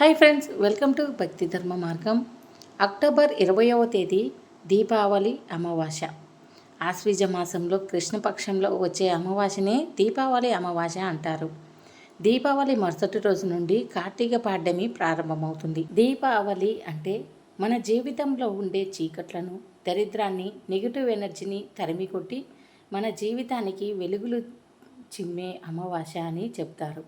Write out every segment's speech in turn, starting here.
Hi friends welcome to భక్తి ధర్మ మార్గం. అక్టోబర్ ఇరవయవ తేదీ దీపావళి అమావాస్య ఆశ్వీజ మాసంలో కృష్ణపక్షంలో వచ్చే అమావాస్యనే దీపావళి అమావాస్య అంటారు. దీపావళి మరుసటి రోజు నుండి కార్తీక పాడ్యమి ప్రారంభమవుతుంది. దీపావళి అంటే మన జీవితంలో ఉండే చీకట్లను దరిద్రాన్ని నెగిటివ్ ఎనర్జీని తరిమి కొట్టి మన జీవితానికి వెలుగులు చిమ్మే అమావాస్య అని చెప్తారు.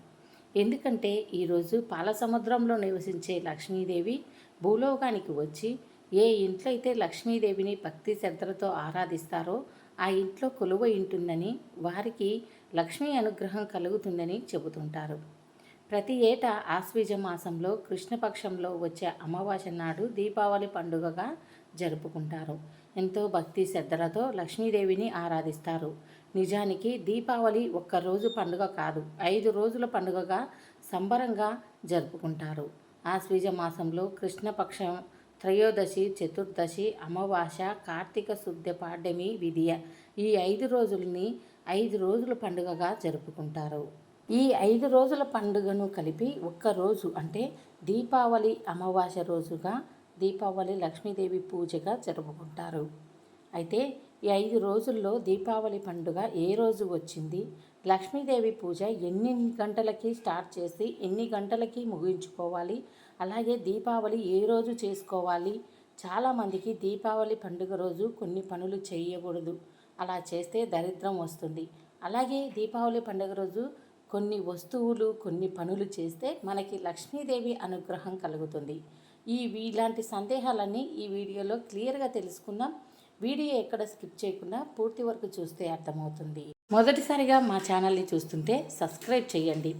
ఎందుకంటే ఈరోజు పాల సముద్రంలో నివసించే లక్ష్మీదేవి భూలోకానికి వచ్చి ఏ ఇంట్లో అయితే లక్ష్మీదేవిని భక్తి శ్రద్ధలతో ఆరాధిస్తారో ఆ ఇంట్లో కొలువ ఉంటుందని వారికి లక్ష్మీ అనుగ్రహం కలుగుతుందని చెబుతుంటారు. ప్రతి ఏటా ఆశ్వీజ మాసంలో కృష్ణపక్షంలో వచ్చే అమావాస్య నాడు దీపావళి పండుగగా జరుపుకుంటారు. ఎంతో భక్తి శ్రద్ధలతో లక్ష్మీదేవిని ఆరాధిస్తారు. నిజానికి దీపావళి ఒక్కరోజు పండుగ కాదు. ఐదు రోజుల పండుగగా సంబరంగా జరుపుకుంటారు. ఆశ్వీజ మాసంలో కృష్ణపక్షం త్రయోదశి చతుర్దశి అమావాస కార్తీక శుద్ధ పాడ్యమి విధియ ఈ ఐదు రోజుల్ని ఐదు రోజుల పండుగగా జరుపుకుంటారు. ఈ ఐదు రోజుల పండుగను కలిపి ఒక్క రోజు అంటే దీపావళి అమావాస రోజుగా దీపావళి లక్ష్మీదేవి పూజగా జరుపుకుంటారు. అయితే ఈ ఐదు రోజుల్లో దీపావళి పండుగ ఏ రోజు వచ్చింది? లక్ష్మీదేవి పూజ ఎన్ని గంటలకి స్టార్ట్ చేసి ఎన్ని గంటలకి ముగించుకోవాలి? అలాగే దీపావళి ఏ రోజు చేసుకోవాలి? చాలామందికి దీపావళి పండుగ రోజు కొన్ని పనులు చేయకూడదు. అలా చేస్తే దరిద్రం వస్తుంది. అలాగే దీపావళి పండుగ రోజు కొన్ని వస్తువులు కొన్ని పనులు చేస్తే మనకి లక్ష్మీదేవి అనుగ్రహం కలుగుతుంది. ఈ ఇలాంటి సందేహాలన్నీ ఈ వీడియోలో క్లియర్గా తెలుసుకుందాం. వీడియో ఎక్కడ స్కిప్ చేయకుండా పూర్తి వరకు చూస్తే అర్థమవుతుంది. మొదటిసారిగా మా ఛానల్ని చూస్తుంటే సబ్స్క్రైబ్ చేయండి.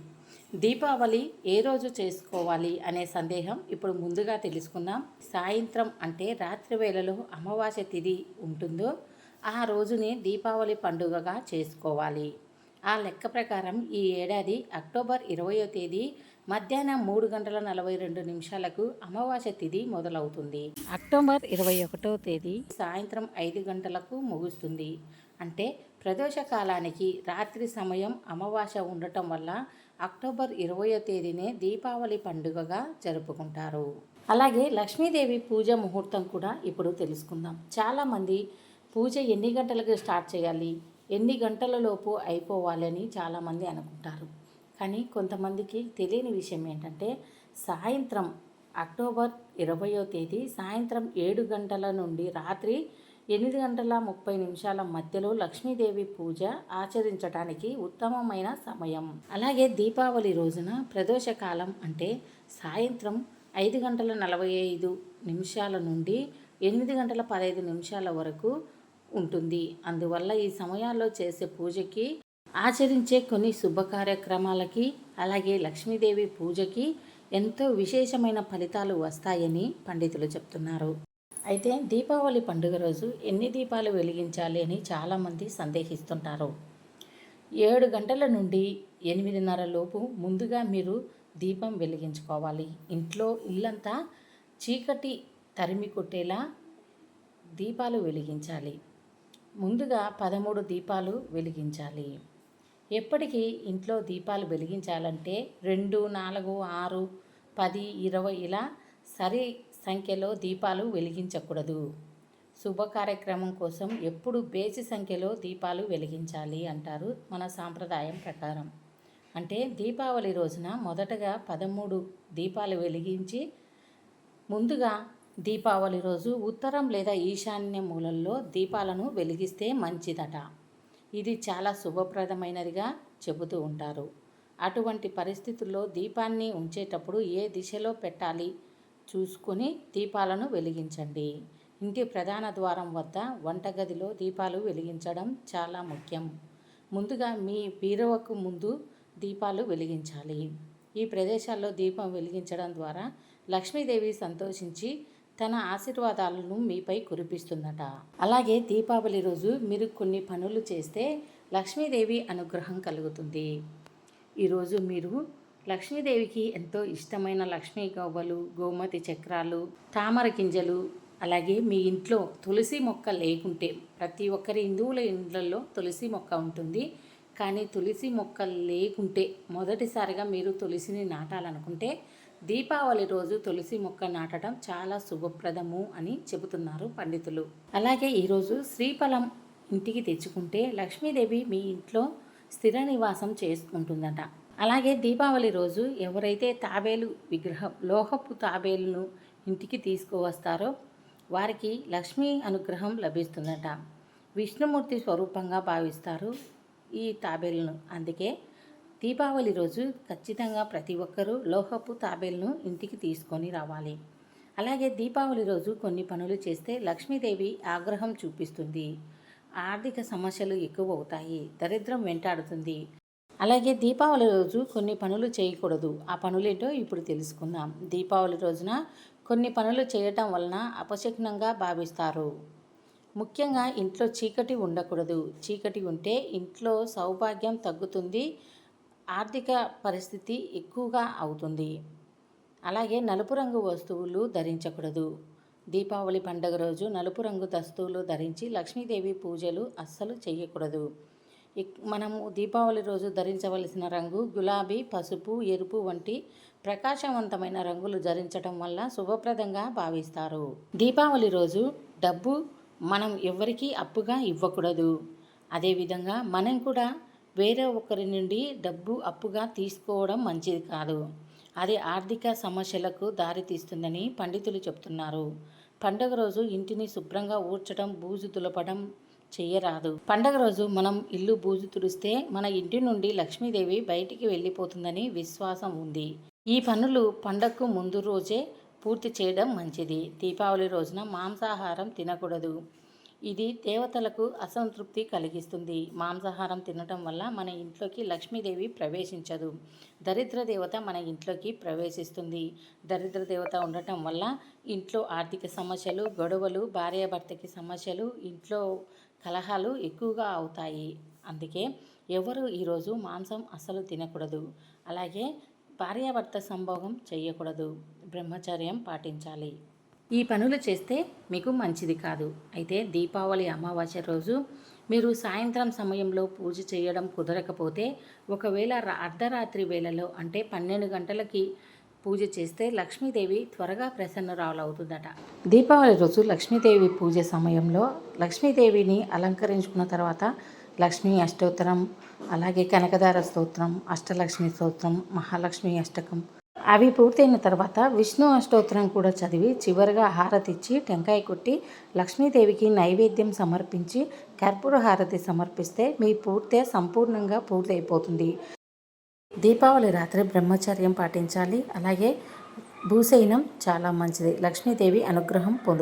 దీపావళి ఏ రోజు చేసుకోవాలి అనే సందేహం ఇప్పుడు ముందుగా తెలుసుకుందాం. సాయంత్రం అంటే రాత్రి వేళలో అమావాస్య తిథి ఉంటుందో ఆ రోజుని దీపావళి పండుగగా చేసుకోవాలి. ఆ లెక్క ప్రకారం ఈ ఏడాది అక్టోబర్ ఇరవయో తేదీ మధ్యాహ్నం మూడు గంటల నలభై రెండు నిమిషాలకు అమావాస్య తిథి మొదలవుతుంది. అక్టోబర్ ఇరవై ఒకటో తేదీ సాయంత్రం ఐదు గంటలకు ముగుస్తుంది. అంటే ప్రదోష కాలానికి రాత్రి సమయం అమావాస్య ఉండటం వల్ల అక్టోబర్ ఇరవయో తేదీనే దీపావళి పండుగగా జరుపుకుంటారు. అలాగే లక్ష్మీదేవి పూజ ముహూర్తం కూడా ఇప్పుడు తెలుసుకుందాం. చాలామంది పూజ ఎన్ని గంటలకు స్టార్ట్ చేయాలి ఎన్ని గంటలలోపు అయిపోవాలని చాలామంది అనుకుంటారు. కానీ కొంతమందికి తెలియని విషయం ఏంటంటే సాయంత్రం అక్టోబర్ ఇరవయో తేదీ సాయంత్రం ఏడు గంటల నుండి రాత్రి ఎనిమిది గంటల ముప్పై నిమిషాల మధ్యలో లక్ష్మీదేవి పూజ ఆచరించడానికి ఉత్తమమైన సమయం. అలాగే దీపావళి రోజున ప్రదోషకాలం అంటే సాయంత్రం ఐదు గంటల నలభై ఐదు నిమిషాల నుండి ఎనిమిది గంటల పదహైదు నిమిషాల వరకు ఉంటుంది. అందువల్ల ఈ సమయాల్లో చేసే పూజకి ఆచరించే కొన్ని శుభ కార్యక్రమాలకి అలాగే లక్ష్మీదేవి పూజకి ఎంతో విశేషమైన ఫలితాలు వస్తాయని పండితులు చెప్తున్నారు. అయితే దీపావళి పండుగ రోజు ఎన్ని దీపాలు వెలిగించాలి అని చాలామంది సందేహిస్తుంటారు. ఏడు గంటల నుండి ఎనిమిదిన్నర లోపు ముందుగా మీరు దీపం వెలిగించుకోవాలి. ఇంట్లో ఇల్లంతా చీకటి తరిమి కొట్టేలా దీపాలు వెలిగించాలి. ముందుగా పదమూడు దీపాలు వెలిగించాలి. ఎప్పటికీ ఇంట్లో దీపాలు వెలిగించాలంటే రెండు నాలుగు ఆరు పది ఇరవై ఇలా సరి సంఖ్యలో దీపాలు వెలిగించకూడదు. శుభ కార్యక్రమం కోసం ఎప్పుడు బేసి సంఖ్యలో దీపాలు వెలిగించాలి అంటారు మన సాంప్రదాయం ప్రకారం. అంటే దీపావళి రోజున మొదటగా పదమూడు దీపాలు వెలిగించి ముందుగా దీపావళి రోజు ఉత్తరం లేదా ఈశాన్య మూలల్లో దీపాలను వెలిగిస్తే మంచిదట. ఇది చాలా శుభప్రదమైనదిగా చెబుతూ ఉంటారు. అటువంటి పరిస్థితుల్లో దీపాన్ని ఉంచేటప్పుడు ఏ దిశలో పెట్టాలి? చూసుకొని దీపాలను వెలిగించండి. ఇంటి ప్రధాన ద్వారం వద్ద వంటగదిలో దీపాలు వెలిగించడం చాలా ముఖ్యం. ముందుగా మీ బీరవకు ముందు దీపాలు వెలిగించాలి. ఈ ప్రదేశాల్లో దీపం వెలిగించడం ద్వారా లక్ష్మీదేవి సంతోషించి తన ఆశీర్వాదాలను మీపై కురిపిస్తుందట. అలాగే దీపావళి రోజు మీరు కొన్ని పనులు చేస్తే లక్ష్మీదేవి అనుగ్రహం కలుగుతుంది. ఈరోజు మీరు లక్ష్మీదేవికి ఎంతో ఇష్టమైన లక్ష్మీ గవ్వలు గోమతి చక్రాలు తామర గింజలు అలాగే మీ ఇంట్లో తులసి మొక్క లేకుంటే ప్రతి ఒక్కరి హిందువుల ఇండ్లలో తులసి మొక్క ఉంటుంది. కానీ తులసి మొక్క లేకుంటే మొదటిసారిగా మీరు తులసిని నాటాలనుకుంటే దీపావళి రోజు తులసి మొక్క నాటడం చాలా శుభప్రదము అని చెబుతున్నారు పండితులు. అలాగే ఈరోజు శ్రీఫలం ఇంటికి తెచ్చుకుంటే లక్ష్మీదేవి మీ ఇంట్లో స్థిర నివాసం చేసుకుంటుందట. అలాగే దీపావళి రోజు ఎవరైతే తాబేలు విగ్రహం లోహపు తాబేలును ఇంటికి తీసుకువస్తారో వారికి లక్ష్మీ అనుగ్రహం లభిస్తుందట. విష్ణుమూర్తి స్వరూపంగా భావిస్తారు ఈ తాబేలును. అందుకే దీపావళి రోజు ఖచ్చితంగా ప్రతి ఒక్కరూ లోహపు తాబేల్ను ఇంటికి తీసుకొని రావాలి. అలాగే దీపావళి రోజు కొన్ని పనులు చేస్తే లక్ష్మీదేవి ఆగ్రహం చూపిస్తుంది. ఆర్థిక సమస్యలు ఎక్కువ అవుతాయి దరిద్రం వెంటాడుతుంది. అలాగే దీపావళి రోజు కొన్ని పనులు చేయకూడదు. ఆ పనులేంటో ఇప్పుడు తెలుసుకుందాం. దీపావళి రోజున కొన్ని పనులు చేయటం వలన అపశకునంగా భావిస్తారు. ముఖ్యంగా ఇంట్లో చీకటి ఉండకూడదు. చీకటి ఉంటే ఇంట్లో సౌభాగ్యం తగ్గుతుంది. ఆర్థిక పరిస్థితి ఎక్కువగా అవుతుంది. అలాగే నలుపు రంగు వస్తువులు ధరించకూడదు. దీపావళి పండుగ రోజు నలుపు రంగు దస్తువులు ధరించి లక్ష్మీదేవి పూజలు అస్సలు చేయకూడదు మనము దీపావళి రోజు ధరించవలసిన రంగు గులాబీ పసుపు ఎరుపు వంటి ప్రకాశవంతమైన రంగులు ధరించడం వల్ల శుభప్రదంగా భావిస్తారు. దీపావళి రోజు డబ్బు మనం ఎవరికీ అప్పుగా ఇవ్వకూడదు. అదేవిధంగా మనం కూడా వేరే ఒకరి నుండి డబ్బు అప్పుగా తీసుకోవడం మంచిది కాదు. అది ఆర్థిక సమస్యలకు దారితీస్తుందని పండితులు చెప్తున్నారు. పండగ రోజు ఇంటిని శుభ్రంగా ఊడ్చడం బూజు దులపడం చేయరాదు. పండగ రోజు మనం ఇల్లు బూజు తుడిస్తే మన ఇంటి నుండి లక్ష్మీదేవి బయటికి వెళ్ళిపోతుందని విశ్వాసం ఉంది. ఈ పనులు పండగకు ముందు రోజే పూర్తి చేయడం మంచిది. దీపావళి రోజున మాంసాహారం తినకూడదు. ఇది దేవతలకు అసంతృప్తి కలిగిస్తుంది. మాంసాహారం తినటం వల్ల మన ఇంట్లోకి లక్ష్మీదేవి ప్రవేశించదు. దరిద్ర దేవత మన ఇంట్లోకి ప్రవేశిస్తుంది. దరిద్ర దేవత ఉండటం వల్ల ఇంట్లో ఆర్థిక సమస్యలు గొడవలు భార్యాభర్తకి సమస్యలు ఇంట్లో కలహాలు ఎక్కువగా అవుతాయి. అందుకే ఎవరు ఈరోజు మాంసం అసలు తినకూడదు. అలాగే భార్యాభర్త సంభోగం చేయకూడదు. బ్రహ్మచర్యం పాటించాలి. ఈ పనులు చేస్తే మీకు మంచిది కాదు. అయితే దీపావళి అమావాస్య రోజు మీరు సాయంత్రం సమయంలో పూజ చేయడం కుదరకపోతే ఒకవేళ అర్ధరాత్రి వేళలో అంటే పన్నెండు గంటలకి పూజ చేస్తే లక్ష్మీదేవి త్వరగా ప్రసన్నరావులవుతుందట దీపావళి రోజు లక్ష్మీదేవి పూజ సమయంలో లక్ష్మీదేవిని అలంకరించుకున్న తర్వాత లక్ష్మీ అష్టోత్తరం అలాగే కనకదార స్తోత్రం అష్టలక్ష్మి స్తోత్రం మహాలక్ష్మి అష్టకం అవి పూర్తయిన తర్వాత విష్ణు అష్టోత్తరం కూడా చదివి చివరిగా హారతిచ్చి టెంకాయ కొట్టి లక్ష్మీదేవికి నైవేద్యం సమర్పించి కర్పూర హారతి సమర్పిస్తే మీ పూర్తి సంపూర్ణంగా పూర్తయిపోతుంది. దీపావళి రాత్రి బ్రహ్మచర్యం పాటించాలి. అలాగే భూసైనం చాలా మంచిది. లక్ష్మీదేవి అనుగ్రహం పొందు